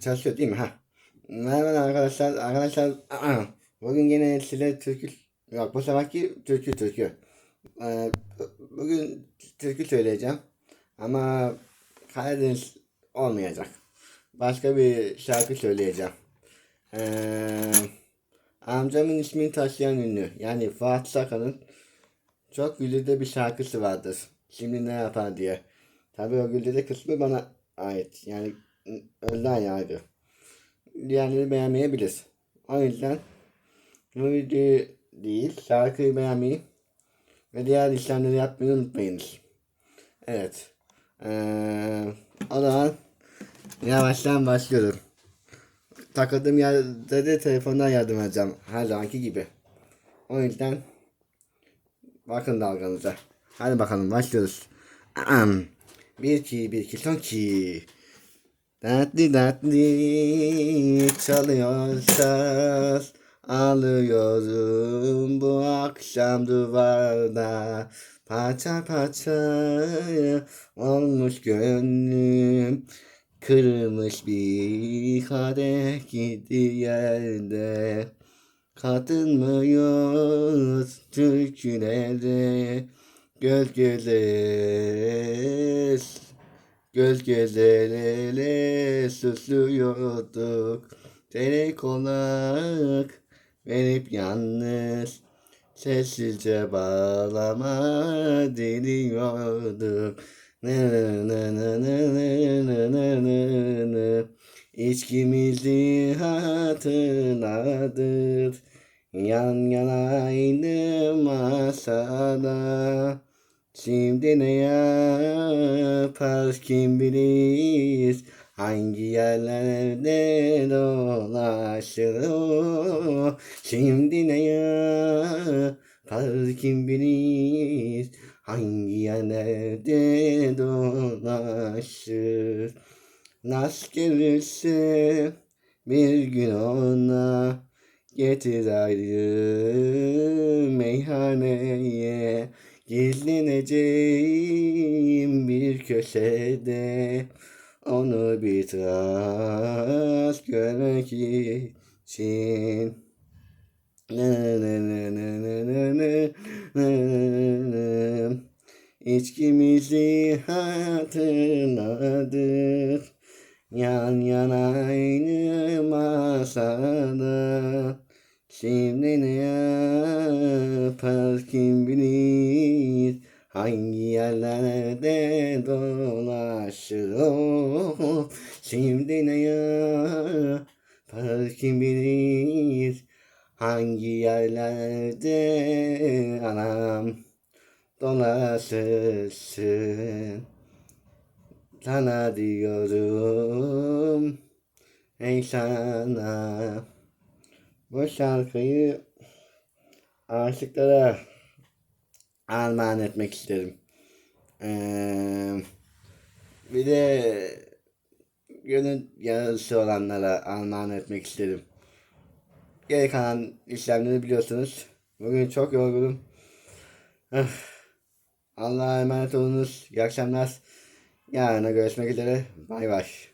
Çalışıyor değil mi? Ha. Merhaba arkadaşlar. Arkadaşlar bugün yine size türkü yok bu seferki türkü türkü. Ee, bugün türkü söyleyeceğim. Ama Karadeniz olmayacak. Başka bir şarkı söyleyeceğim. Ee, amcamın ismini taşıyan ünlü. Yani Fatih Sakan'ın çok güldüğü bir şarkısı vardır. Şimdi ne yapar diye. Tabii o güldüğü kısmı bana ait. Yani önden yargı. Diğerleri beğenmeyebilir. O yüzden bu videoyu değil, şarkıyı beğenmeyi ve diğer işlemleri yapmayı unutmayınız. Evet. Ee, o zaman yavaştan başlıyorum. Takıldığım yerde de telefondan yardım edeceğim. Her zamanki gibi. O yüzden bakın dalganıza. Hadi bakalım başlıyoruz. Bir iki bir iki son iki. Dertli dertli çalıyor saz Alıyorum bu akşam duvarda. Parça parça olmuş gönlüm. Kırılmış bir kadeh gitti yerde. Katılmıyoruz türkülere Göz göze Göz gözelere susluyorduk Tek konak verip yalnız. Sessizce bağlama dinliyorduk. Nı nı nı nı nı nı nı nı nı. İçkimizi hatırladık. Yan yana aynı masada Şimdi ne yapar kim bilir? Hangi yerlerde dolaşır Şimdi ne yapar kim bilir? Hangi yerlerde dolaşır? Nasıl gelirse bir gün ona Getir ayrı meyhaneye Gizleneceğim bir köşede Onu bir tıraş görmek için. Nı nı nı nı nı nı nı nı nı. İçkimizi hatırladık Yan yana aynı masada Şimdi ne yapar kim bilir? Hangi yerlerde dolaşır Şimdi ne yapar kim bilir? Hangi yerlerde anam dolaşırsın? Sana diyorum Ey sana bu şarkıyı aşıklara armağan etmek isterim. Ee, bir de gönül yarısı olanlara armağan etmek isterim. Geri kalan işlemleri biliyorsunuz. Bugün çok yorgunum. Allah'a emanet olunuz. İyi akşamlar. Yarına görüşmek üzere. Bay bay.